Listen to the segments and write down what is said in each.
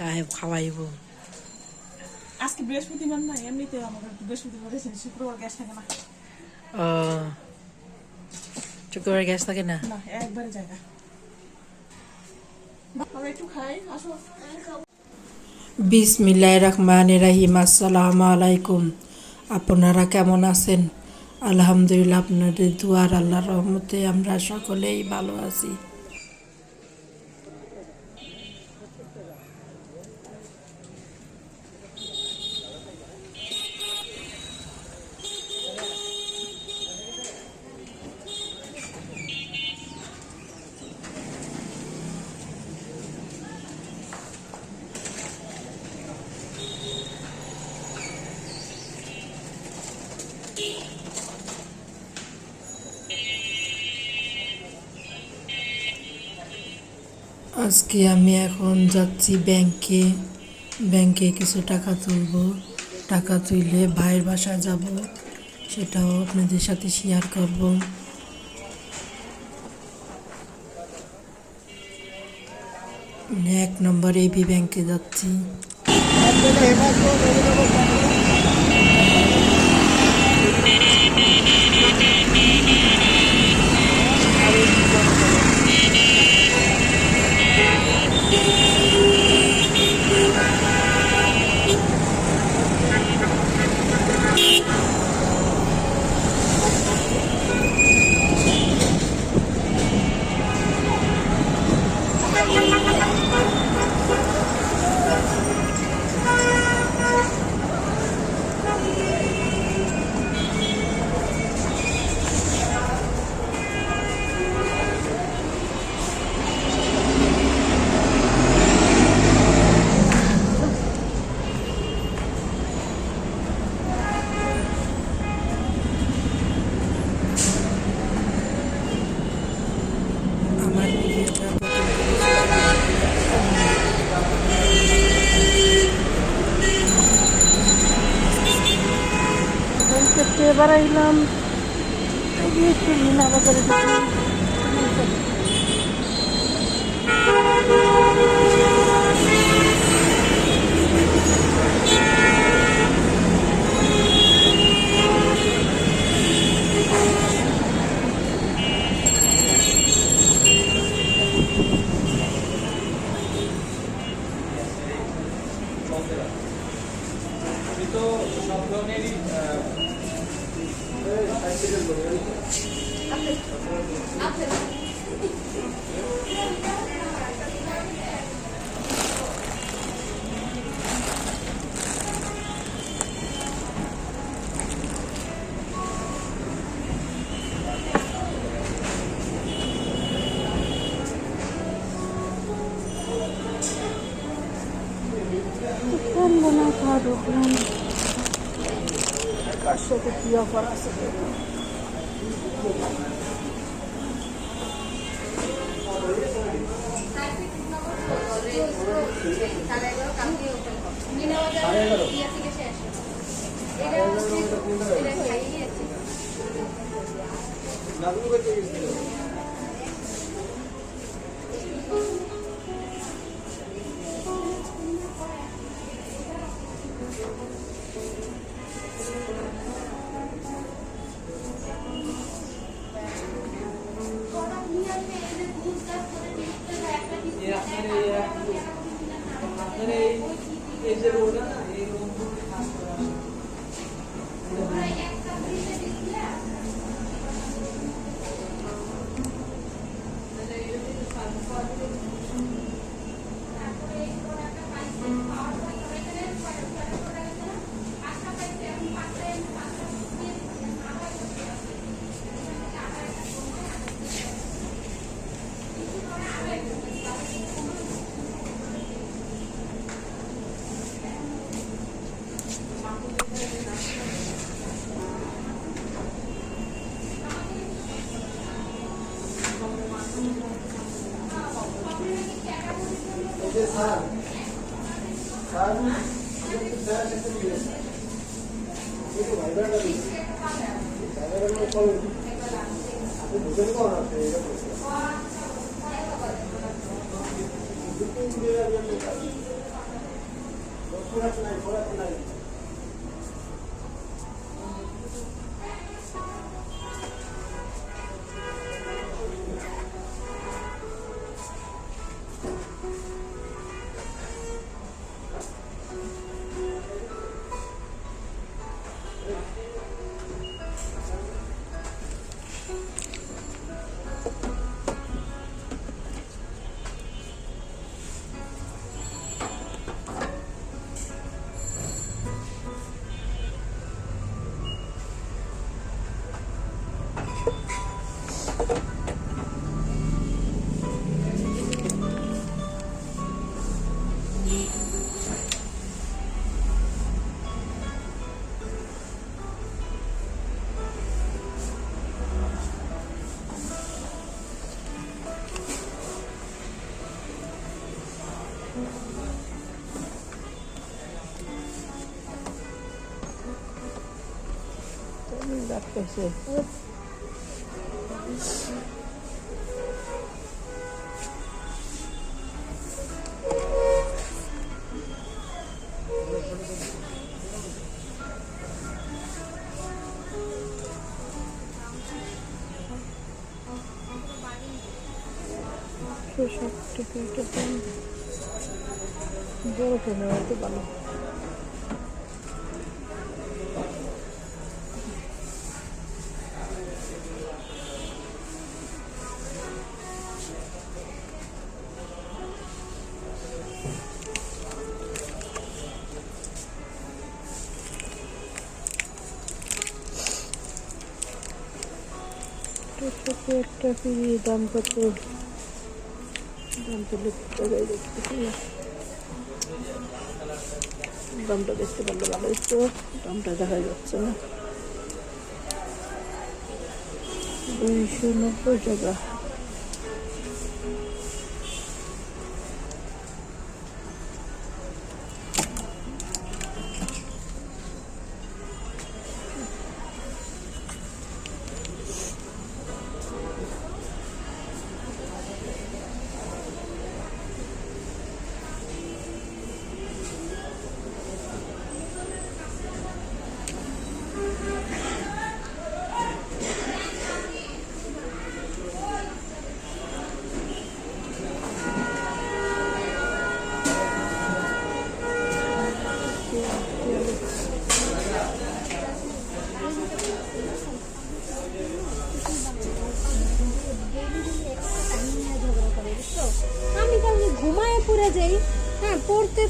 সাহেব খাওয়াইব আজকে বৃহস্পতিবার না এমনিতে আমাদের বৃহস্পতিবার শুক্রবার গ্যাস থাকে না। ও শুক্রবার গ্যাস থাকে না? না একবারে জায়গা। একটু খাই আসো। বিসমিল্লাহ রহমান রাহিম আসসালামু আলাইকুম। আপনারা কেমন আছেন? আলহামদুলিল্লাহ আপনাদের দুয়ার আল্লাহর রহমতে আমরা সকলেই ভালো আছি। আজকে আমি এখন যাচ্ছি ব্যাংকে। ব্যাংকে কিছু টাকা তুলব। টাকা তুলে ভাইয়ের বাসায় যাব। সেটাও আপনাদের সাথে শেয়ার করব। এক নম্বর এবি ব্যাংকে যাচ্ছি। আমার ব্যাংকে এবার আইলাম। একটু মিনা বাজারে কি অফার আছে নাদুর করতে গেছিল Gracias. নাই খোলাতে নাই বড় হয়তো ভালো সাথে একটা ফ্রি দাম কত দাম তো দেখতে দামটা দেখতে পারলে ভালো হতো দামটা দেখা যাচ্ছে না। দুইশো নব্বই টাকা।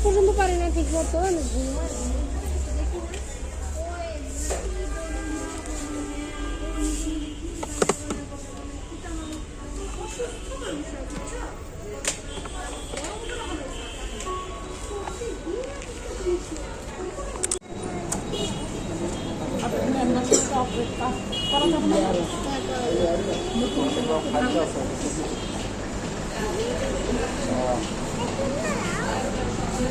পর্যন্ত পারি না ঠিক মতো আমি ঘুমায় কি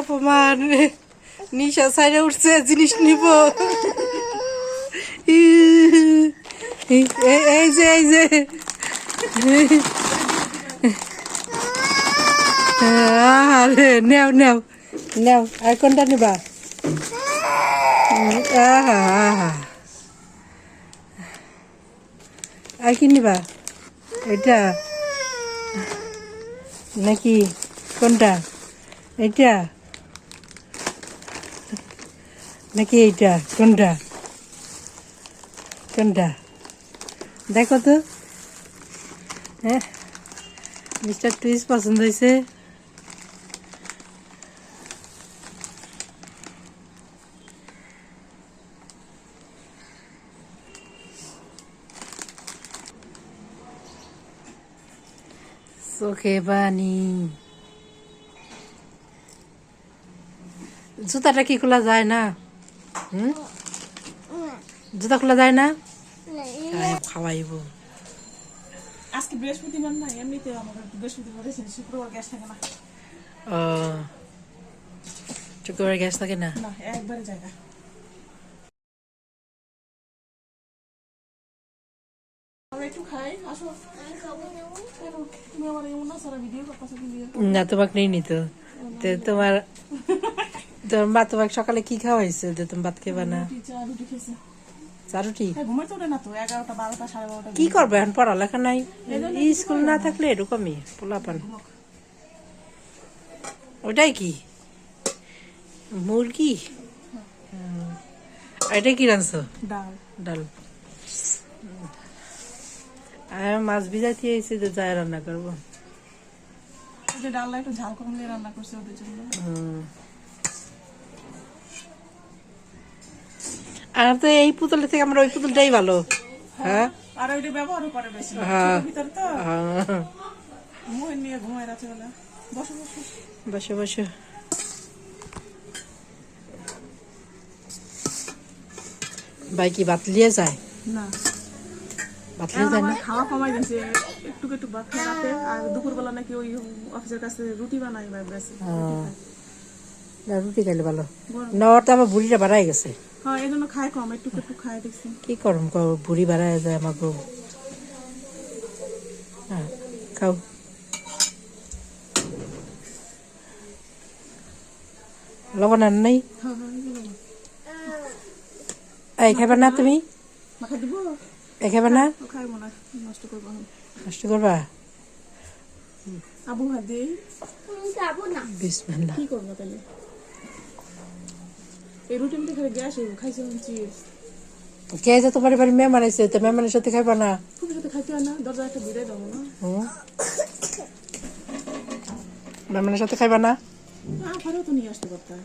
অপমান? নিশা সাইডে উঠছে জিনিস নিব। এই যে এই যে। আরে নেও নেও নেও, আর কোনটা নিবা? আহা আহা। আর কি নিবা? এটা? নাকি কোনটা? এটা নাকি এইটা? কোনটা? কোনটা? দেখো তো। হ্যাঁ মিস্টার টুইস পছন্দ হয়েছে। চোখে পানি। জুতাটা কি খোলা যায় না? হুম? জুতা খোলা যায় না? খাওয়াইব। আজকে বৃহস্পতিবার নাই এমনিতে আমাদের বৃহস্পতিবার শুক্রবার গ্যাস থাকে না। শুক্রবার গ্যাস থাকে না? না একবারে জায়গা। না না না তোমাকে নেই নিত। তোমার তোমার মা তোমাকে সকালে কি খাওয়াইছে? যে তুমি ভাত খেবা না? রুটি চা রুটি খেয়েছে চা রুটি হ্যাঁ কি করবে এখন? পড়ালেখা নাই? স্কুল না থাকলে এরকমই পোলাপান। ওটাই কি? মুরগি। আর এটা কি রাঁধছো? ডাল। ডাল। আর মাছ ভিজাতে এসে তো যায় রান্না করব। যে ডালটা একটু ঝাল কম দিয়ে রান্না করছে ওদের জন্য। আর তো এই পুতুলের থেকে আমরা ওই পুতুলটাই ভালো। হ্যাঁ? আর ওইটা ব্যবহারও করে বেশি হ্যাঁ। ভিতরে তো। হ্যাঁ। ঘুমাই নিয়ে ঘুমাই রাত্রিবেলা বসো বসো। বসে বসে। ভাই কি ভাত লিয়ে যায়? না। ভাত লিয়ে যায় না? খাওয়া কমাই দিয়েছে। একটু একটু ভাত খাই রাতে। আর দুপুরবেলা নাকি ওই অফিসের কাছে রুটি বানাই বা বেশি রুটি খাইলে ভালো। না ওর তো আমার বুড়িটা বাড়াই গেছে। হ্যাঁ এই জন্য খাই কম একটু একটু খাই দেখছি কি করম কও বুড়ি বাড়াই যায় আমাকে হ্যাঁ খাও। লবণ আর নাই? হ্যাঁ হ্যাঁ এই খাইবা না তুমি? এই খাইবা না? নষ্ট করব নষ্ট করবা? আবু ভাত দিই আমি না। বিসমিল্লাহ। কি করব তাহলে? কে যে তোমার বাড়ি মেহমান আছে তো মেহমানের সাথে খাইবা না খুব সাথে মেহমানের সাথে খাইবা না তো নিয়ে আসতে পারতাম